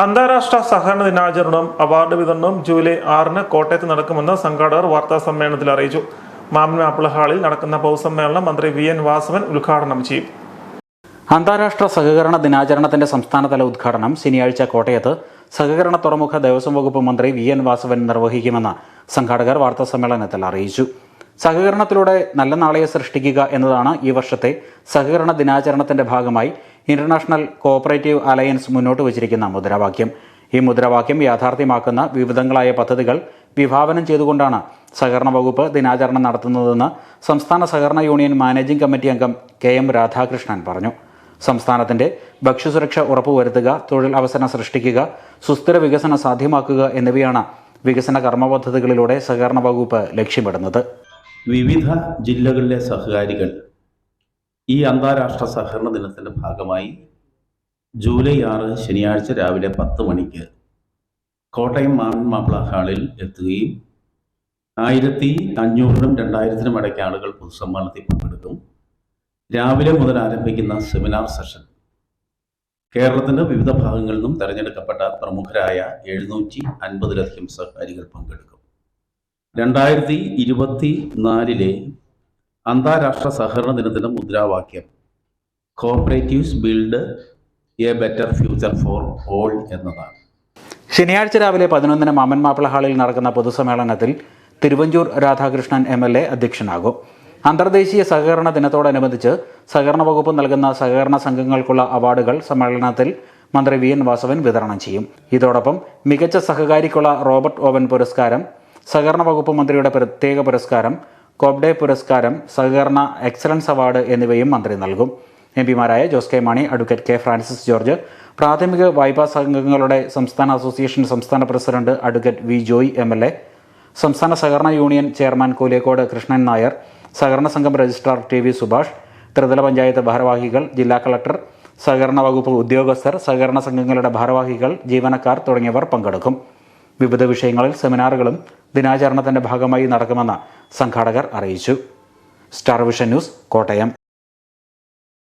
അന്താരാഷ്ട്ര സഹകരണ ദിനാചരണം അവാർഡ് വിതരണം ജൂലൈ ആറിന് കോട്ടയത്ത് നടക്കുമെന്ന് സംഘാടകർ വാർത്താ സമ്മേളനത്തിൽ അറിയിച്ചു. മാമൻ മാപ്പിള ഹാളിൽ നടക്കുന്ന പൊതുസമ്മേളനം മന്ത്രി വി എൻ വാസവൻ ഉദ്ഘാടനം ചെയ്യും. അന്താരാഷ്ട്ര സഹകരണ ദിനാചരണത്തിന്റെ സംസ്ഥാനതല ഉദ്ഘാടനം ശനിയാഴ്ച കോട്ടയത്ത് സഹകരണ തുറമുഖ ദേവസ്വം വകുപ്പ് മന്ത്രി വി എൻ വാസവൻ നിർവഹിക്കുമെന്ന് സംഘാടകർ വാർത്താ സമ്മേളനത്തിൽ അറിയിച്ചു. സഹകരണത്തിലൂടെ നല്ല നാളെയെ സൃഷ്ടിക്കുക എന്നതാണ് ഈ വർഷത്തെ സഹകരണ ദിനാചരണത്തിന്റെ ഭാഗമായി ഇന്റർനാഷണൽ കോഓപ്പറേറ്റീവ് അലയൻസ് മുന്നോട്ട് വച്ചിരിക്കുന്ന മുദ്രാവാക്യം. ഈ മുദ്രാവാക്യം യാഥാർത്ഥ്യമാക്കുന്ന വിവിധങ്ങളായ പദ്ധതികൾ വിഭാവനം ചെയ്തുകൊണ്ടാണ് സഹകരണ വകുപ്പ് ദിനാചരണം നടത്തുന്നതെന്ന് സംസ്ഥാന സഹകരണ യൂണിയൻ മാനേജിംഗ് കമ്മിറ്റി അംഗം കെ എം രാധാകൃഷ്ണൻ പറഞ്ഞു. സംസ്ഥാനത്തിന്റെ ഭക്ഷ്യസുരക്ഷ ഉറപ്പുവരുത്തുക തൊഴിൽ അവസരം സൃഷ്ടിക്കുക സുസ്ഥിര വികസനം സാധ്യമാക്കുക എന്നിവയാണ് വികസന കർമ്മപദ്ധതികളിലൂടെ സഹകരണ വകുപ്പ് ലക്ഷ്യമിടുന്നത്. വിവിധ ജില്ലകളിലെ സഹകാരികൾ ഈ അന്താരാഷ്ട്ര സഹകരണ ദിനത്തിന്റെ ഭാഗമായി ജൂലൈ ആറ് ശനിയാഴ്ച രാവിലെ പത്ത് മണിക്ക് കോട്ടയം മാമൻ മാപ്പിള ഹാളിൽ എത്തുകയും ആയിരത്തി അഞ്ഞൂറിനും രണ്ടായിരത്തിനും ഇടയ്ക്ക് ആളുകൾ പൊതുസമ്മേളനത്തിൽ പങ്കെടുക്കും. രാവിലെ മുതൽ ആരംഭിക്കുന്ന സെമിനാർ സെഷൻ. കേരളത്തിന്റെ വിവിധ ഭാഗങ്ങളിൽ നിന്നും തിരഞ്ഞെടുക്കപ്പെട്ട പ്രമുഖരായ എഴുന്നൂറ്റി അൻപതിലധികം സഹകാരികൾ പങ്കെടുക്കും. രണ്ടായിരത്തി ഇരുപത്തി നാലിലെ അന്താരാഷ്ട്ര സഹകരണ ദിനത്തിന്റെ മുദ്രാവാക്യം. Cooperatives build a better future for all എന്നതാണ്. ശനിയാഴ്ച രാവിലെ പതിനൊന്നിന് മാമൻ മാപ്പിള ഹാളിൽ നടക്കുന്ന പൊതുസമ്മേളനത്തിൽ Thiruvanchoor Radhakrishnan M L A അധ്യക്ഷനാകും. അന്തർദേശീയ സഹകരണ ദിനത്തോടനുബന്ധിച്ച് സഹകരണ വകുപ്പ് നൽകുന്ന സഹകരണ സംഘങ്ങൾക്കുള്ള അവാർഡുകൾ സമ്മേളനത്തിൽ മന്ത്രി വി എൻ വാസവൻ വിതരണം ചെയ്യും. ഇതോടൊപ്പം മികച്ച സഹകാരിക്കുള്ള റോബർട്ട് ഓവൻ പുരസ്കാരം സഹകരണ വകുപ്പ് മന്ത്രിയുടെ പ്രത്യേക പുരസ്കാരം കോബ്ഡെ പുരസ്കാരം സഹകരണ എക്സലൻസ് അവാർഡ് എന്നിവയും മന്ത്രി നൽകും. M പിമാരായ Jose K Mani advocate K Francis George പ്രാഥമിക വായ്പാ സംഘങ്ങളുടെ സംസ്ഥാന അസോസിയേഷൻ സംസ്ഥാന president advocate V Joy M L A സംസ്ഥാന സഹകരണ യൂണിയൻ ചെയർമാൻ കൂലേക്കോട് കൃഷ്ണൻ നായർ സഹകരണ സംഘം രജിസ്ട്രാർ ടി വി സുഭാഷ് ത്രിതല പഞ്ചായത്ത് ഭാരവാഹികൾ ജില്ലാ കളക്ടർ സഹകരണ വകുപ്പ് ഉദ്യോഗസ്ഥർ സഹകരണ സംഘങ്ങളുടെ ഭാരവാഹികൾ ജീവനക്കാർ തുടങ്ങിയവർ പങ്കെടുക്കും. വിവിധ വിഷയങ്ങളിൽ സെമിനാറുകളും ദിനാചരണത്തിന്റെ ഭാഗമായി നടക്കുമെന്ന് സംഘാടകർ അറിയിച്ചു. Star Vision News Kottayam.